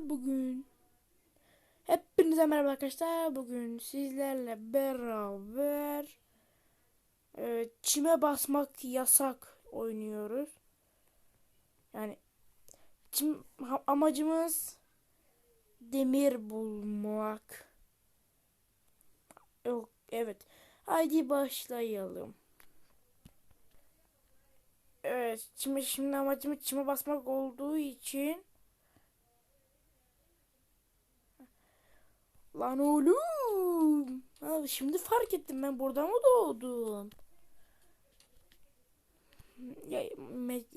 bugün Hepinize merhaba arkadaşlar bugün sizlerle beraber e, çime basmak yasak oynuyoruz. Yani çim, amacımız demir bulmak. Yok evet. Haydi başlayalım. Evet, çime şimdi amacımız çime basmak olduğu için Lan oğlum. Ha, şimdi fark ettim ben burada mı doğdum? Ya,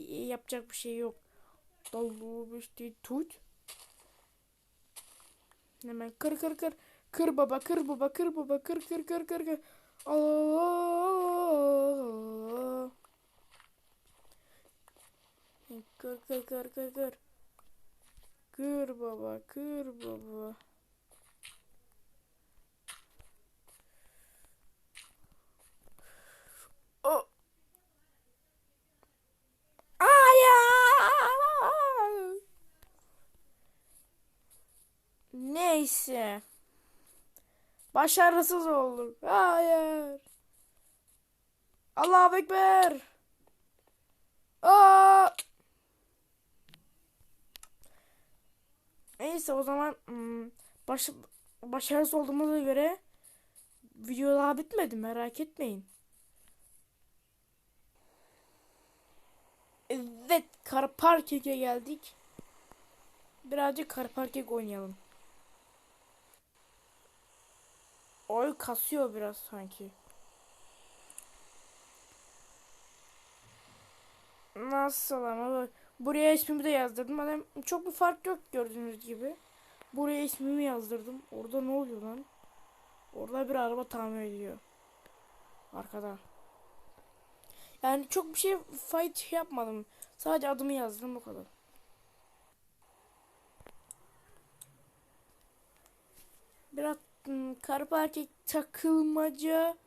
yapacak bir şey yok. Dallı işte tut. Hemen kır kır kır. Kır baba kır baba kır baba kır kır kır kır kır. Allah. Kır kır kır kır kır. Kır baba kır baba. O. Hayır. Neyse. Başarısız olduk. Hayır. Allahu Ekber. Aa! Neyse o zaman hmm, baş, başarısız olduğumuza göre video daha bitmedi merak etmeyin. Evet, kar parkeke geldik. Birazcık kar parkek oynayalım. Oy kasıyor biraz sanki. Nasıl ama. Buraya ismimi de yazdırdım. Adam çok bir fark yok gördüğünüz gibi. Buraya ismimi yazdırdım. Orada ne oluyor lan? Orada bir araba tamir ediyor. Arkada. Yani çok bir şey fight yapmadım. Sadece adımı yazdım bu kadar. Biraz karpa erkek takılmaca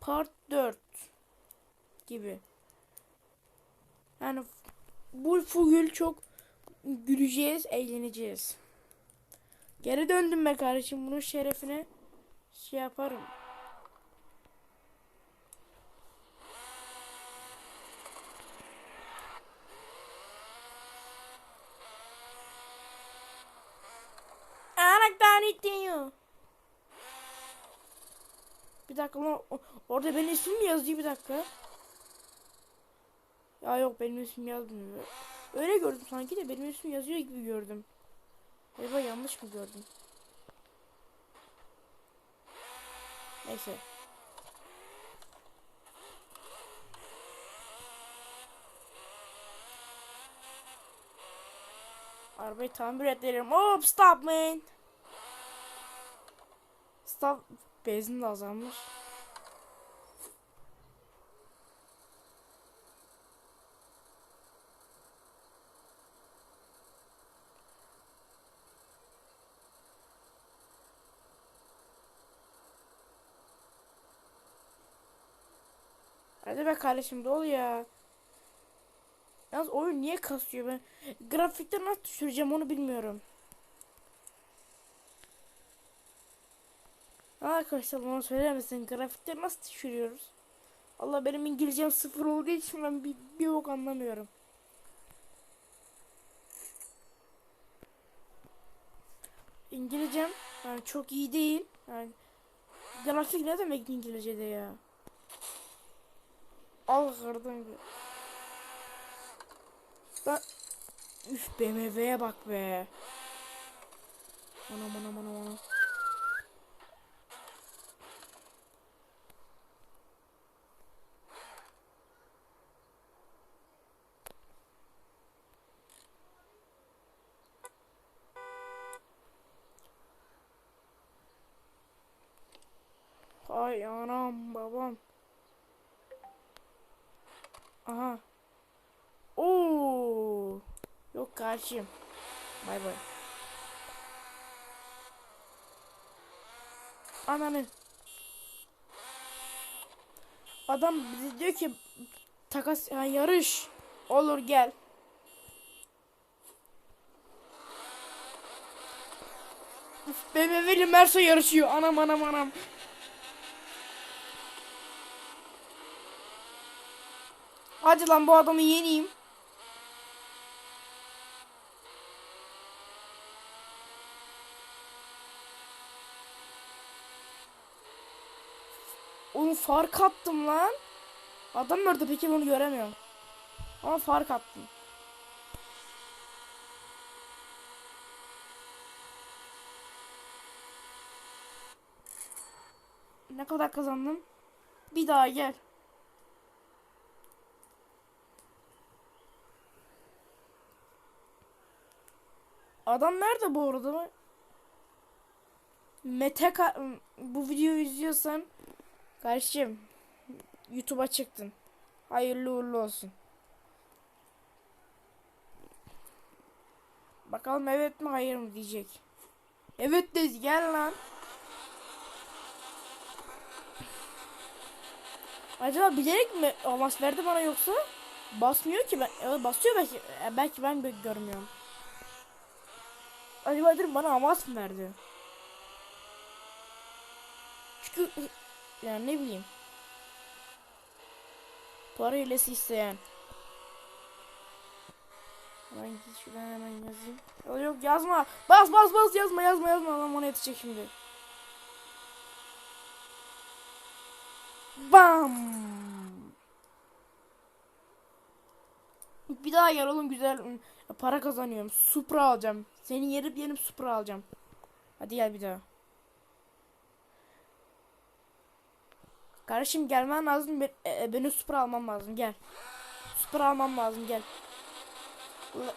part 4 gibi. Yani bu fugül çok güleceğiz, eğleneceğiz. Geri döndüm be kardeşim bunun şerefine şey yaparım. Anaktan itiyor. Bir dakika lan orada benim ismim mi yazıyor bir dakika. Ya yok benim ismim yazmıyor. Öyle gördüm sanki de benim ismim yazıyor gibi gördüm. Acaba yanlış mı gördüm? Neyse. Arabayı tamir ederim. Hop stop man. Stop. Benzin de azalmış. Hadi be kardeşim dol ya. Yalnız oyun niye kasıyor ben? Grafikte nasıl düşüreceğim onu bilmiyorum. Arkadaşlar bana söyler misin? Grafikte nasıl düşürüyoruz? Allah benim İngilizcem sıfır olduğu için ben bir, bir yok anlamıyorum. İngilizcem yani çok iyi değil. Yani grafik ne demek İngilizce'de ya? Al kırdın. Ben... Üf BMW'ye bak be. Anam anam anam anam. Ay anam babam. Aha. Oo. Yok karşıyım. Bay bay. Ananı. Adam bize diyor ki takas yani yarış olur gel. BMW ile Merso yarışıyor. Anam anam anam. Hadi lan bu adamı yeneyim. Oğlum fark attım lan. Adam nerede peki bunu göremiyorum. Ama fark attım. Ne kadar kazandım? Bir daha gel. Adam nerede bu arada? Mete bu videoyu izliyorsan kardeşim YouTube'a çıktın. Hayırlı uğurlu olsun. Bakalım evet mi hayır mı diyecek. Evet de gel lan. Acaba bilerek mi avans verdi bana yoksa basmıyor ki ben basıyor belki e, belki ben görmüyorum. Acaba dedim bana avans mı verdi? Çünkü yani ne bileyim. Para hilesi isteyen. Hemen şuradan hemen yazayım. Yok, yok yazma. Bas bas bas yazma yazma yazma. Adam ona yetecek şimdi. Bam. Bir daha gel oğlum güzel para kazanıyorum. Supra alacağım. Seni yerip yenip Supra alacağım. Hadi gel bir daha. Kardeşim gelmen lazım. E, e, beni Supra almam lazım. Gel. Supra almam lazım. Gel.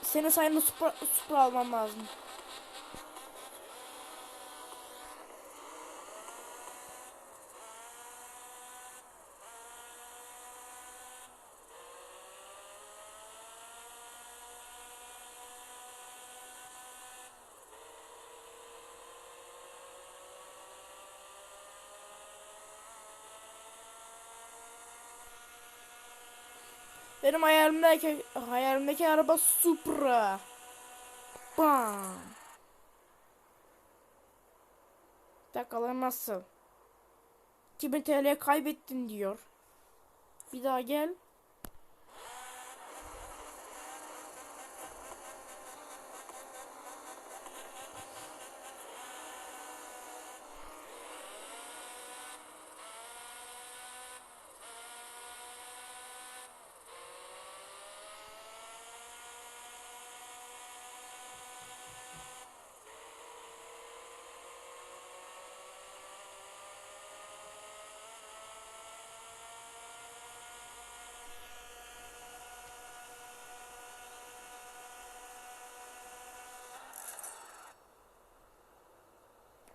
Senin sayende Supra, Supra almam lazım. Benim hayalimdeki hayalimdeki araba Supra. Bam. Bakalım nasıl? 2000 TL kaybettin diyor. Bir daha gel.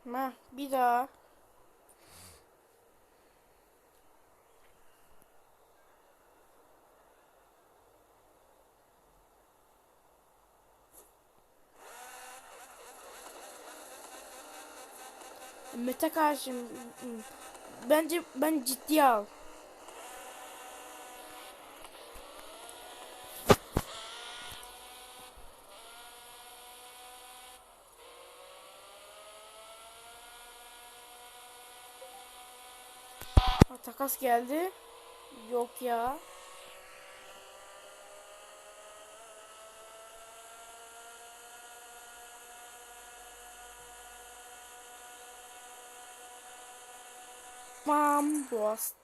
Ma bir daha. Mete karşım bence ben ciddiye al. Takas geldi. Yok ya. Bombast.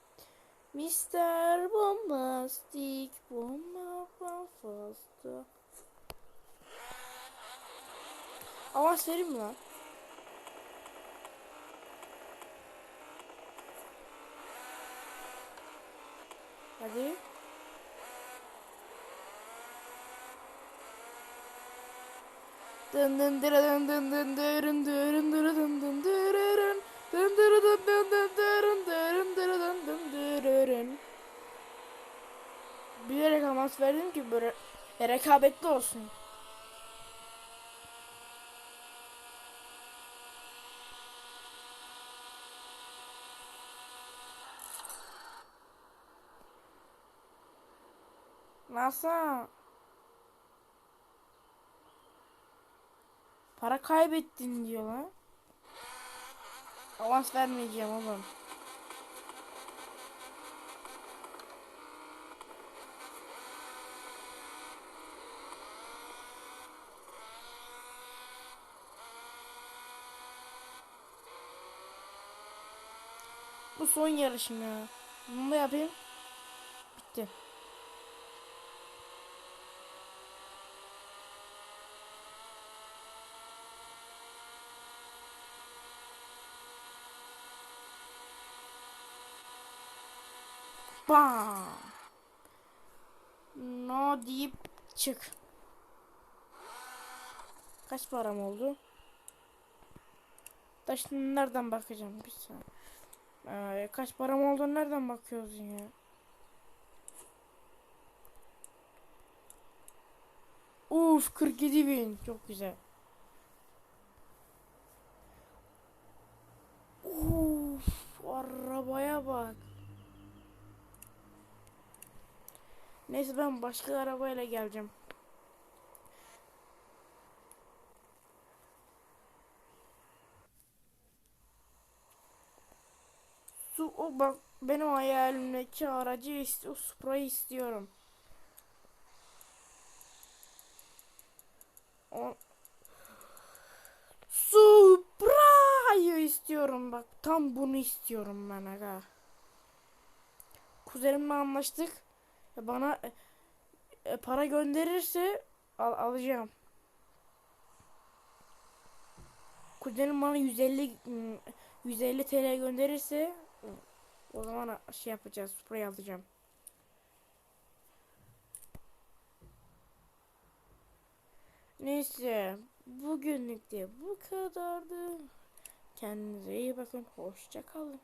Mr. Bombastic. Bomba fasta. Avans vereyim mi lan? Hadi. Dın dın dırı dın dın dın dırın dırın dırı dın dın dırırın. Dın dırı dın dın dın dırın dırın dırı dın dın dırırın. Bilerek avans verdim ki böyle rekabetli olsun. Nasıl? Para kaybettin diyor lan. Avans vermeyeceğim oğlum. Bu son yarışım ya. Bunu da yapayım. Bitti. Bam. No deyip çık. Kaç param oldu? Da nereden bakacağım bir saniye. Ee, kaç param oldu nereden bakıyoruz ya? Uf 47 bin çok güzel. Uf arabaya bak. Neyse ben başka arabayla geleceğim. Su o bak benim hayalimdeki aracı istiyor, Supra'yı istiyorum. O Supra'yı istiyorum bak. Tam bunu istiyorum ben aga. Kuzenimle anlaştık. Ya Bana e, e, para gönderirse al, alacağım. Kuzenim bana 150 mm, 150 TL gönderirse o zaman şey yapacağız. Sprey alacağım. Neyse. Bugünlük de bu kadardı. Kendinize iyi bakın. Hoşça kalın.